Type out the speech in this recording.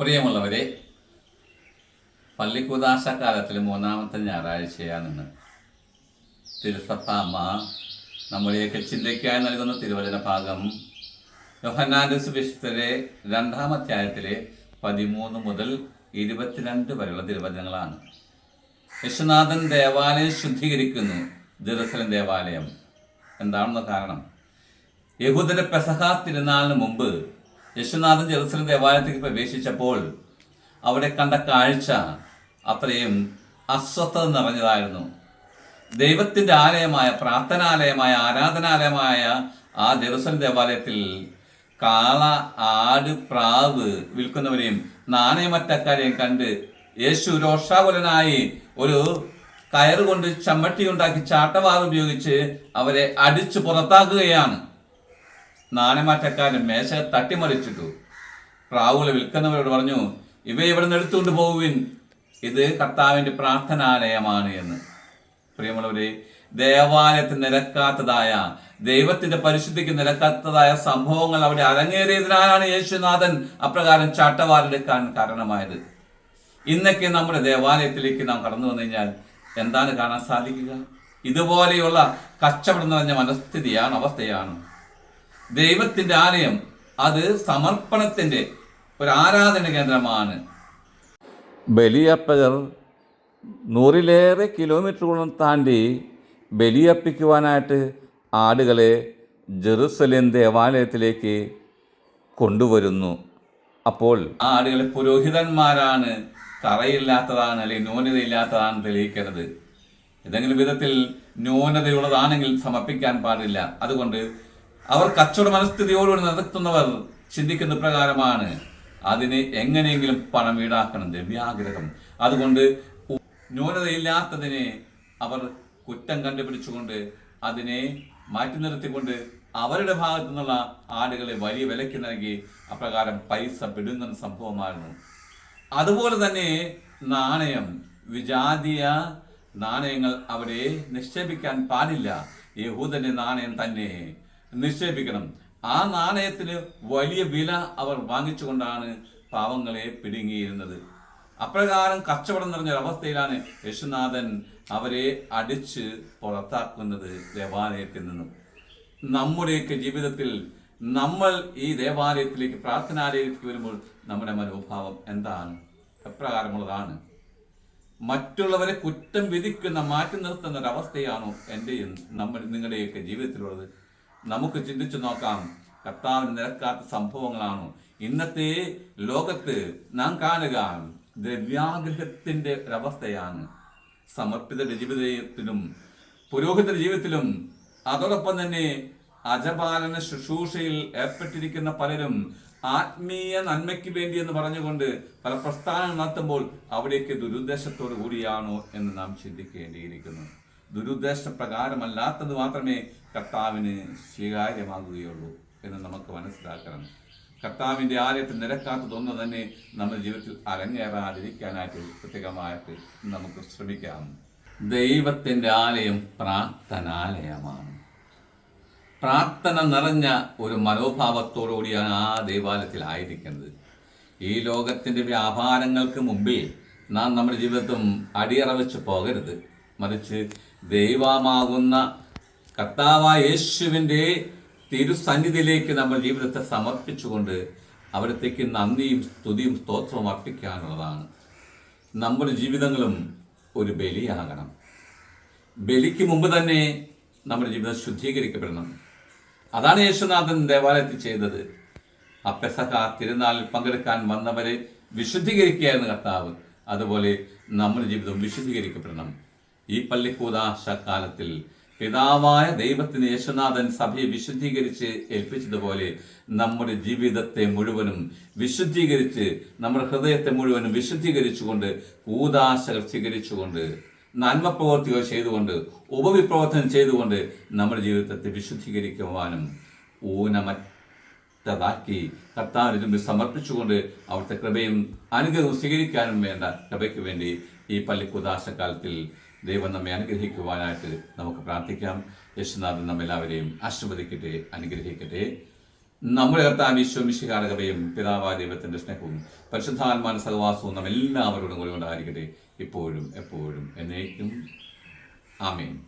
പ്രിയമുള്ളവരെ പള്ളിക്കുദാശ കാലത്തിൽ മൂന്നാമത്തെ ഞായറാഴ്ചയാണെന്ന്. തിരുസഭ അമ്മ നമ്മളിലേക്ക് ചിന്തയ്ക്കായി നൽകുന്ന തിരുവചന ഭാഗം യോഹന്നാന്റെ സുവിശേഷത്തിലെ രണ്ടാം അധ്യായത്തിലെ പതിമൂന്ന് മുതൽ ഇരുപത്തിരണ്ട് വരെയുള്ള തിരുവചനങ്ങളാണ്. വിശ്വനാഥൻ ദേവാലയം ശുദ്ധീകരിക്കുന്നു ജെറുസലം ദേവാലയം. എന്താണെന്ന കാരണം? യഹൂദന്റെ പെസഹ തിരുനാളിന് മുമ്പ് യശുനാഥൻ ജെറുസലം ദേവാലയത്തേക്ക് പ്രവേശിച്ചപ്പോൾ അവിടെ കണ്ട കാഴ്ച അത്രയും അസ്വസ്ഥത നിറഞ്ഞതായിരുന്നു. ദൈവത്തിന്റെ ആലയമായ പ്രാർത്ഥനാലയമായ ആരാധനാലയമായ ആ ജെറുസലം ദേവാലയത്തിൽ കാള ആട് പ്രാവ് വിൽക്കുന്നവരെയും നാണയമറ്റക്കാരെയും കണ്ട് യേശു രോഷാകുലനായി ഒരു കയറുകൊണ്ട് ചമ്മട്ടി ഉണ്ടാക്കി ചാട്ടവാർ ഉപയോഗിച്ച് അവരെ അടിച്ചു പുറത്താക്കുകയാണ്. നാണയമാറ്റക്കാരൻ മേശ തട്ടിമറിച്ചിട്ടു. പ്രാവുകളെ വിൽക്കുന്നവരോട് പറഞ്ഞു ഇവയെ ഇവിടെ നിന്ന് എടുത്തുകൊണ്ട് പോകുവിൻ ഇത് കർത്താവിന്റെ പ്രാർത്ഥനാലയമാണ് എന്ന്. പ്രിയമുള്ളവരെ ദേവാലയത്തിന് നിരക്കാത്തതായ ദൈവത്തിന്റെ പരിശുദ്ധിക്ക് നിരക്കാത്തതായ സംഭവങ്ങൾ അവിടെ അരങ്ങേറിയതിനാലാണ് യേശുനാഥൻ അപ്രകാരം ചാട്ടവാറെടുക്കാൻ കാരണമായത്. ഇന്നൊക്കെ നമ്മുടെ ദേവാലയത്തിലേക്ക് നാം കടന്നു വന്നു കഴിഞ്ഞാൽ എന്താണ് കാണാൻ സാധിക്കുക? ഇതുപോലെയുള്ള കച്ചവടം നിറഞ്ഞ മനസ്ഥിതിയാണ് അവസ്ഥയാണ്. ദൈവത്തിന്റെ ആലയം അത് സമർപ്പണത്തിന്റെ ഒരു ആരാധന കേന്ദ്രമാണ്. ബലിയപ്പകർ നൂറിലേറെ കിലോമീറ്റർ കിലോമീറ്ററുകളും താണ്ടി ബലിയർപ്പിക്കുവാനായിട്ട് ആടുകളെ ജെറുസലേം ദേവാലയത്തിലേക്ക് കൊണ്ടുവരുന്നു. അപ്പോൾ ആ ആടുകളെ പുരോഹിതന്മാരാണ് കറയില്ലാത്തതാണ് അല്ലെങ്കിൽ ന്യൂനതയില്ലാത്തതാണ് തെളിയിക്കരുത് ഏതെങ്കിലും വിധത്തിൽ ന്യൂനതയുള്ളതാണെങ്കിൽ സമർപ്പിക്കാൻ പാടില്ല. അതുകൊണ്ട് അവർ കച്ചവട മനസ്ഥിതിയോടുകൂടി നടത്തുന്നവർ ചിന്തിക്കുന്ന പ്രകാരമാണ് അതിന് എങ്ങനെയെങ്കിലും പണം ഈടാക്കണം ദ്രവ്യാഗ്രഹം അതുകൊണ്ട് ന്യൂനതയില്ലാത്തതിനെ അവർ കുറ്റം കണ്ടുപിടിച്ചുകൊണ്ട് അതിനെ മാറ്റി നിർത്തിക്കൊണ്ട് അവരുടെ ഭാഗത്തു നിന്നുള്ള ആടുകളെ വലിയ വിലയ്ക്ക് നൽകി അപ്രകാരം പൈസ പിടുങ്ങുന്ന സംഭവമായിരുന്നു. അതുപോലെ തന്നെ നാണയം വിജാതീയ നാണയങ്ങൾ അവരെ നിക്ഷേപിക്കാൻ പാടില്ല. യഹൂദന്റെ നാണയം തന്നെ നിക്ഷേപിക്കണം. ആ നാണയത്തിന് വലിയ വില അവർ വാങ്ങിച്ചുകൊണ്ടാണ് പാവങ്ങളെ പിടുങ്ങിയിരുന്നത്. അപ്രകാരം കച്ചവടം നിറഞ്ഞൊരവസ്ഥയിലാണ് യശുനാഥൻ അവരെ അടിച്ച് പുറത്താക്കുന്നത് ദേവാലയത്തിൽ നിന്നും. നമ്മുടെയൊക്കെ ജീവിതത്തിൽ നമ്മൾ ഈ ദേവാലയത്തിലേക്ക് പ്രാർത്ഥനാലയത്തിലേക്ക് വരുമ്പോൾ നമ്മുടെ മനോഭാവം എന്താണ്? എപ്രകാരമുള്ളതാണ്? മറ്റുള്ളവരെ കുറ്റം വിധിക്കുന്ന മാറ്റി നിർത്തുന്ന ഒരവസ്ഥയാണോ എന്റെയും നമ്മുടെ നിങ്ങളുടെയൊക്കെ ജീവിതത്തിലുള്ളത്? നമുക്ക് ചിന്തിച്ചു നോക്കാം. കർത്താവിന് നിരക്കാത്ത സംഭവങ്ങളാണോ? ഇന്നത്തെ ലോകത്ത് നാം കാണുക ദ്രവ്യാഗ്രഹത്തിന്റെ ഒരവസ്ഥയാണ്. സമർപ്പിത ജീവിതത്തിലും പുരോഹിതരുടെ ജീവിതത്തിലും അതോടൊപ്പം തന്നെ അജപാലന ശുശ്രൂഷയിൽ ഏർപ്പെട്ടിരിക്കുന്ന പലരും ആത്മീയ നന്മയ്ക്ക് വേണ്ടി എന്ന് പറഞ്ഞുകൊണ്ട് പല പ്രസ്ഥാനങ്ങൾ നടത്തുമ്പോൾ അവിടേക്ക് ദുരുദ്ദേശത്തോടു കൂടിയാണോ എന്ന് നാം ചിന്തിക്കേണ്ടിയിരിക്കുന്നു. ദുരുദ്ദേശ പ്രകാരമല്ലാത്തത് മാത്രമേ കർത്താവിന് സ്വീകാര്യമാകുകയുള്ളൂ എന്ന് നമുക്ക് മനസ്സിലാക്കണം. കർത്താവിന്റെ ആലയത്തിൽ നിരക്കാത്തതൊന്നും തന്നെ നമ്മുടെ ജീവിതത്തിൽ അരങ്ങേറാതിരിക്കാനായിട്ട് പ്രത്യേകമായിട്ട് നമുക്ക് ശ്രമിക്കാം. ദൈവത്തിന്റെ ആലയം പ്രാർത്ഥനാലയമാണ്. പ്രാർത്ഥന നിറഞ്ഞ ഒരു മനോഭാവത്തോടുകൂടിയാണ് ആ ദൈവാലയത്തിൽ ആയിരിക്കുന്നത് ഈ ലോകത്തിന്റെ വ്യാപാരങ്ങൾക്ക് മുമ്പിൽ നാം നമ്മുടെ ജീവിതത്തും അടിയറ വെച്ച് പോകരുത്. മറിച്ച് ദൈവമാകുന്ന കർത്താവായ യേശുവിന്റെ തിരുസന്നിധിയിലേക്ക് നമ്മൾ ജീവിതത്തെ സമർപ്പിച്ചുകൊണ്ട് അവിടത്തേക്ക് നന്ദിയും സ്തുതിയും സ്തോത്രവും അർപ്പിക്കാനുള്ളതാണ്. നമ്മുടെ ജീവിതങ്ങളും ഒരു ബലിയാകണം. ബലിക്ക് മുമ്പ് തന്നെ നമ്മുടെ ജീവിതം ശുദ്ധീകരിക്കപ്പെടണം. അതാണ് യേശുനാഥൻ ദേവാലയത്തിൽ ചെയ്തത്. ആ പെസഹ തിരുനാളിൽ പങ്കെടുക്കാൻ വന്നവരെ വിശുദ്ധീകരിക്കുകയായിരുന്നു കർത്താവ്. അതുപോലെ നമ്മുടെ ജീവിതം വിശുദ്ധീകരിക്കപ്പെടണം. ഈ പള്ളിക്കൂതാശ കാലത്തിൽ പിതാവായ ദൈവത്തിന് യേശുനാഥൻ സഭയെ വിശുദ്ധീകരിച്ച് ഏൽപ്പിച്ചതുപോലെ നമ്മുടെ ജീവിതത്തെ മുഴുവനും വിശുദ്ധീകരിച്ച് നമ്മുടെ ഹൃദയത്തെ മുഴുവനും വിശുദ്ധീകരിച്ചുകൊണ്ട് കൂതാശകൾ സ്വീകരിച്ചുകൊണ്ട് നന്മ പ്രവർത്തികൾ ചെയ്തുകൊണ്ട് ഉപവിപ്രവർത്തനം ചെയ്തുകൊണ്ട് നമ്മുടെ ജീവിതത്തെ വിശുദ്ധീകരിക്കുവാനും ഊനമറ്റതാക്കി കർത്താവിന് സമർപ്പിച്ചുകൊണ്ട് അവിടുത്തെ കൃപയും അനുഗ്രഹവും സ്വീകരിക്കാനും വേണ്ട കൃപയ്ക്ക് വേണ്ടി ഈ പള്ളിക്കുദാശക്കാലത്തിൽ ദൈവം നമ്മെ അനുഗ്രഹിക്കുവാനായിട്ട് നമുക്ക് പ്രാർത്ഥിക്കാം. യേശുനാഥൻ നമ്മെല്ലാവരെയും ആശീർവദിക്കട്ടെ അനുഗ്രഹിക്കട്ടെ. നമ്മുടെ കർത്താവ് വിശ്വമിഷികാരകതയും പിതാവായ ദൈവത്തിന്റെ സ്നേഹവും പരിശുദ്ധാത്മാന സഹവാസവും നമ്മെല്ലാവരോടും എല്ലാവരോടും കൂടി ഉണ്ടായിരിക്കട്ടെ ഇപ്പോഴും എപ്പോഴും എന്നേക്കും. ആമേൻ.